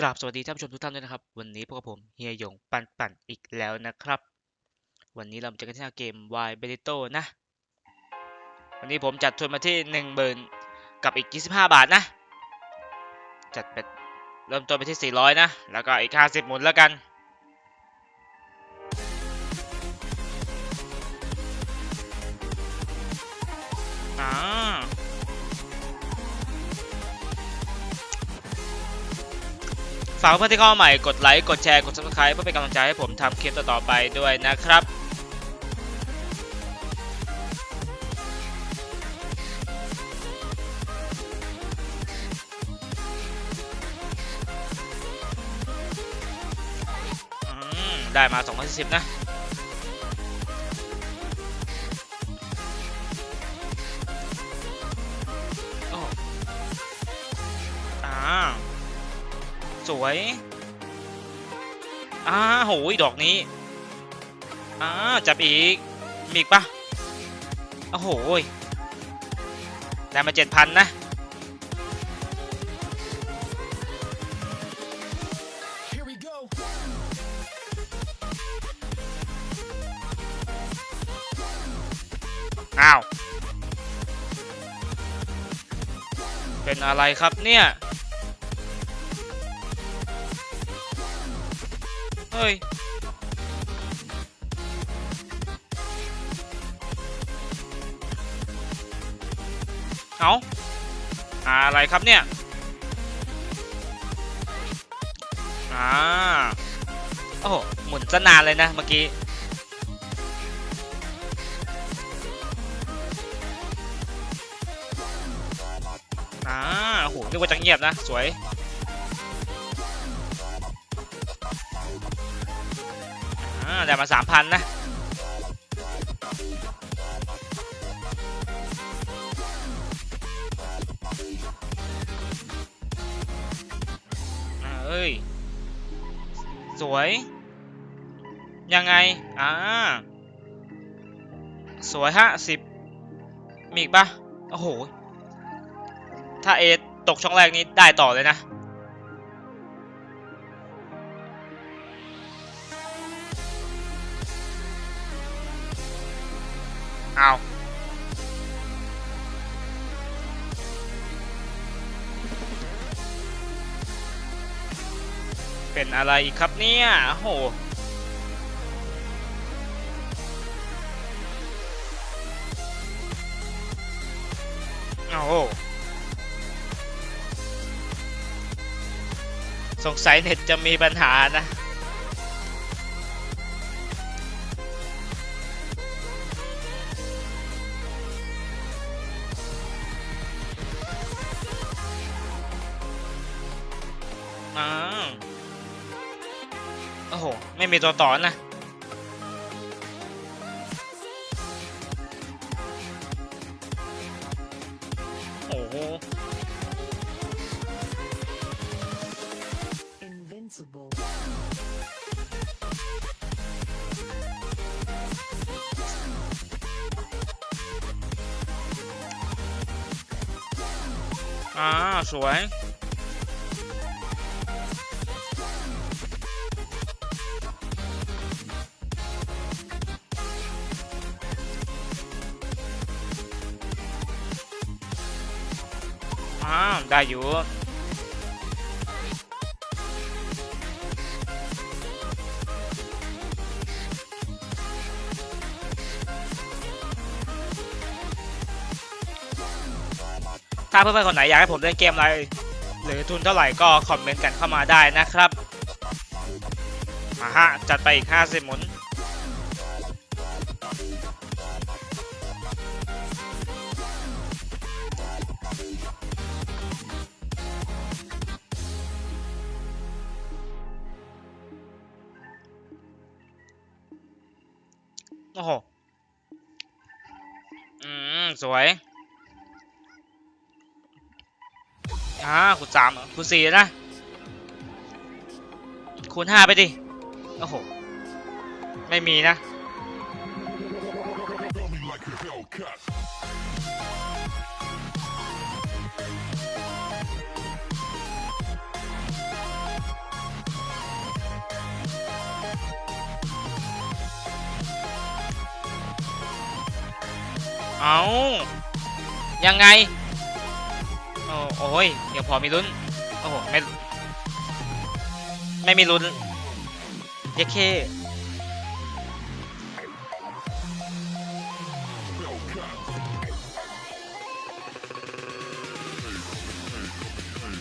กราบสวัสดีท่านผู้ชมทุกท่านด้วยนะครับ วันนี้พวกผมเฮียหยงปันปันอีกแล้วนะครับ วันนี้เราจอกันที่นเกม Y b e l i t o นะ วันนี้ผมจัดทุนมาที่1 0,000กับอีก 25 บาทนะ จัดเป็นเริ่มต้นไปที่ 400 นะ แล้วก็อีก 50 หมุนแล้วกันอ่า ฝากเพื่อนที่เข้าใหม่กดไลค์ กดแชร์ กด subscribe เพื่อเป็นกำลังใจให้ผมทำคลิปต่อๆไปด้วยนะครับได้มา240นะ วยอ่าโหยดอกนี้อ่าจับอีก มีอีกปะโอ้โหยได้มาเจ็ดพันนะ Here we go. อ้าว เป็นอะไรครับเนี่ย ฮ้ย เอาอะไรครับเนี่ย อ่า โอ้โห หมุนซะนานเลยนะเมื่อกี้ อ่าโอ้โหนึกว่าจะเงียบนะ สวย ได้มาสามพันนะอ่าเอ้ย สวย ยังไง อ่า สวยฮะสิบมีอีกปะโอ้โห ถ้าเอตกช่องแรกนี้ได้ต่อเลยนะ เอาเป็นอะไรอีกครับเนี่ยโอ้โหโอ้สงสัยเน็ตจะมีปัญหานะ โอ้โห ไม่มีตัวต่อนะโอ้โห Invincible. อ่าสวย ได้อยู่ถ้าเพื่อนๆคนไหนอยากให้ผมเล่นเกมอะไร หรือทุนเท่าไหร่ก็คอมเมนต์กันเข้ามาได้นะครับ มาฮะ จัดไปอีก 50 หมุน อ้โห อืม สวย อ่าคูณสามคูณสี่นะ คูณห้าไปดิ โอ้โห ไม่มีนะ เอายังไง โอ้โอ้ยยังพอมีลุ้น โอ้โห ไม่ ไม่มีลุ้นเยเค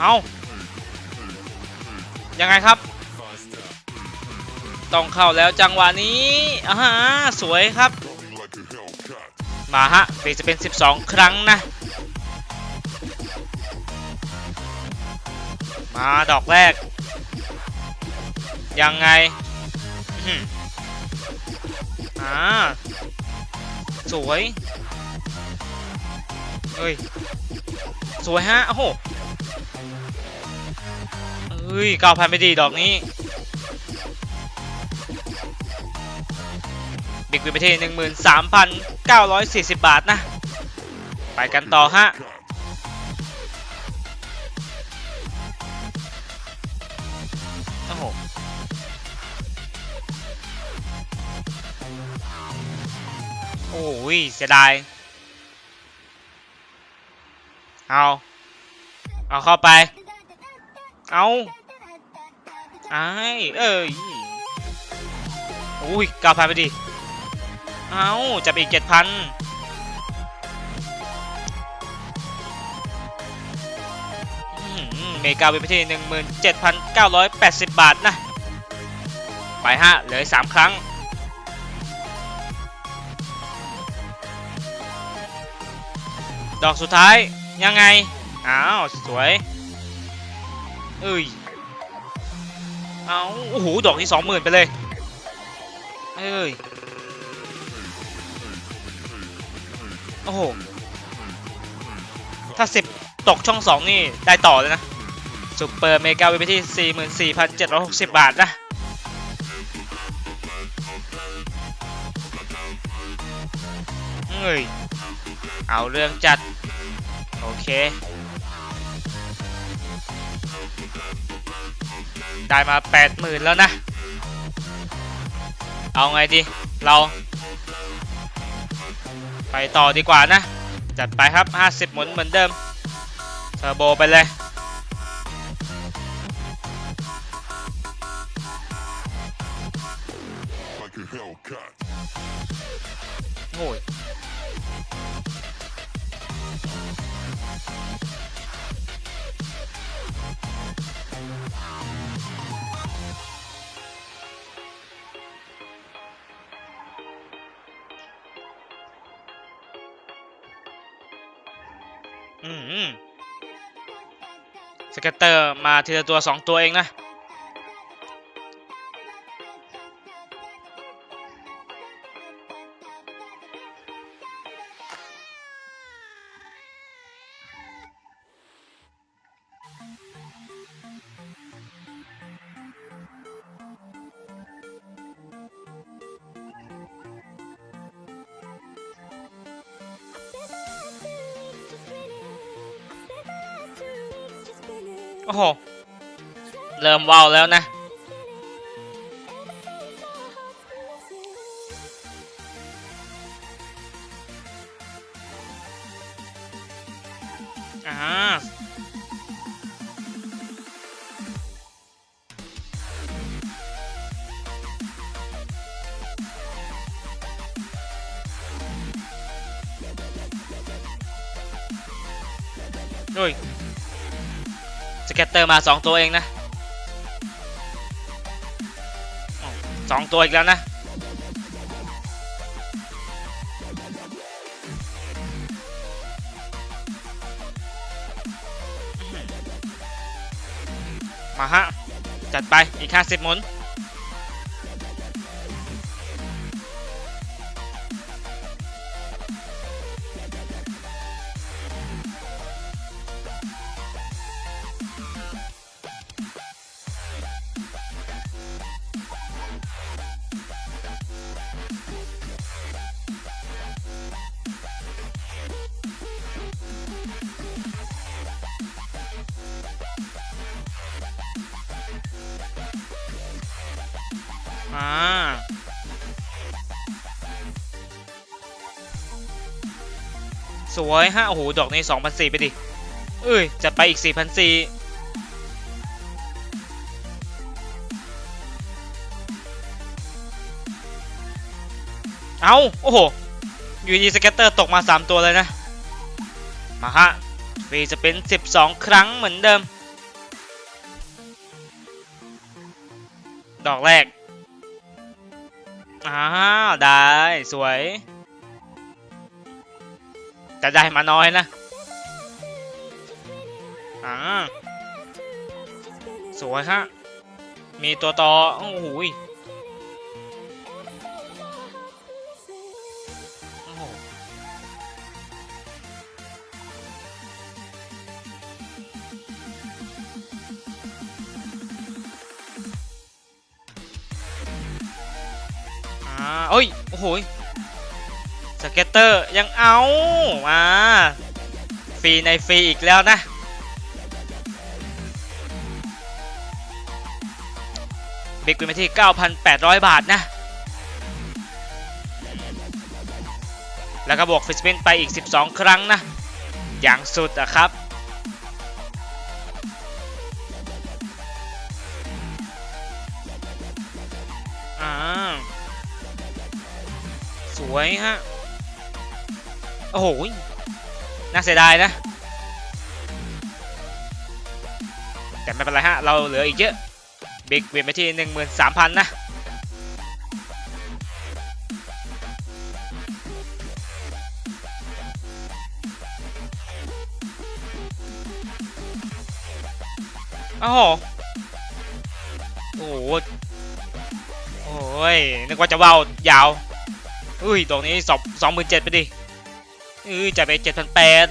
เอายังไงครับ ต้องเข้าแล้วจังหวะนี้อ่าสวยครับ มาฮะเฟสจะเป็น 12 ครั้งนะ มาดอกแรก ยังไงอ่าสวยเฮ้ย สวยฮะ โอ้โหเฮ้ยเก้าพันไปดีดอกนี้ บิ๊กวินไปที่หนึ่งหมื่นสามพันเก้าร้อยสี่สิบบาทนะ ไปกันต่อฮะโอ้โหโอ้ยเสียดาย เอา เอาเข้าไป เอาไอ้เอ้ย อุ้ยก้าพันไปดิ เอาจับอีกเจ็ดพันเมกาวินไปที่หนึ่งหมื่นเจ็ดพันเก้าร้อยแปดสิบบาทนะ ไปฮะเหลือสามครั้ง ดอกสุดท้ายยังไง อ้าว สวยเอ้ยเอาโอ้โห ดอกที่สองหมื่นไปเลย เอ้ย โอ้โห ถ้าสิบตกช่องสองนี่ได้ต่อเลยนะซูเปอร์เมกาวิไปที่ 44,760 บาทนะเอ้ย เอาเรื่องจัด โอเค ได้มา 80,000 แล้วนะ เอาไงดี เรา ไปต่อดีกว่านะ จัดไปครับ 50 หมุนเหมือนเดิมเทอร์โบไปเลย Like a Hellcat. โอ้ย เก็ตเตอร์มาทีละตัวสองตัวเองนะ โอ้โห เริ่มว้าวแล้วนะ อ่า สเก็ตเตอร์มาสองตัวเองนะสองตัวอีกแล้วนะมาฮะ จัดไปอีก 50หมุน อ่าสวยฮะโอ้โห ดอกในี้2 0 0 4ไปดิ เอ้ย จะไปอีก 4 0 0เอาโอ้โห อยู่ดีสเก็ตเตอร์ตกมา 3 ตัวเลยนะ มาฮะฟรีจะเป็น 12 ครั้งเหมือนเดิม ดอกแรก อ้าวได้สวยจะได้มาน้อยนะอ่าสวยฮะมีตัวต่อโอ้โห เอ้ย โอ้โหสเก็ตเตอร์ยังเอาอ่าฟรีในฟรีอีกแล้วนะ บิ๊กวินไปที่ 9,800 บาทนะ แล้วก็บวกฟิสปินไปอีก 12 ครั้งนะ อย่างสุดอะครับ โอ้โห น่าเสียดายนะ แต่ไม่เป็นไรฮะ เราเหลืออีกเยอะ บิ๊กเวียนไปที่ 13,000 นะ โอ้โห โอ้โห โอ้ย นึกว่าจะว่าวยาว อุ้ยดอกนี้สองสองหมื่นเจ็ดไปดิ อุ้ยจ่ายไปเจ็ดพันแปด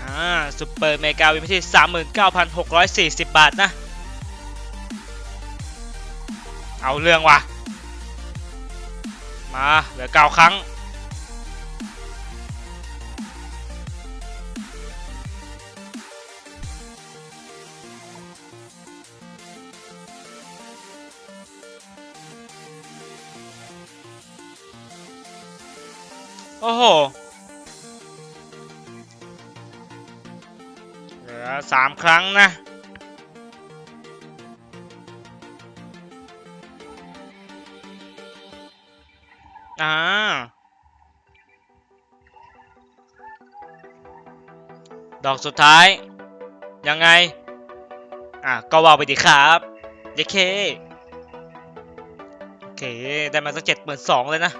อ่าซูเปอร์เมกาวินไปที่สามหมื่นเก้าพันหกร้อยสี่สิบบาทนะ เอาเรื่องว่ะ มา เหลือเก้าครั้ง โอ้โห เหลือสามครั้งนะ อ่า ดอกสุดท้าย ยังไง อะ ก็ว่าไปดีครับเยเค โอเค ได้มาสักเจ็ดหมื่นสองเลยนะ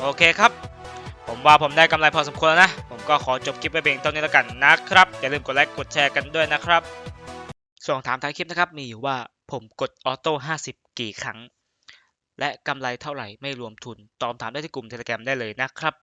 โอเคครับ ผมว่าผมได้กำไรพอสมควรแล้วนะ ผมก็ขอจบคลิปไปเพียงเท่านี้แล้วกันนะครับ อย่าลืมกดไลค์กดแชร์กันด้วยนะครับ ส่วนถามท้ายคลิปนะครับ มีอยู่ว่าผมกดออโต้50 กี่ครั้ง และกำไรเท่าไหร่ไม่รวมทุน ตอบถามได้ที่กลุ่มเทเลแกรมได้เลยนะครับ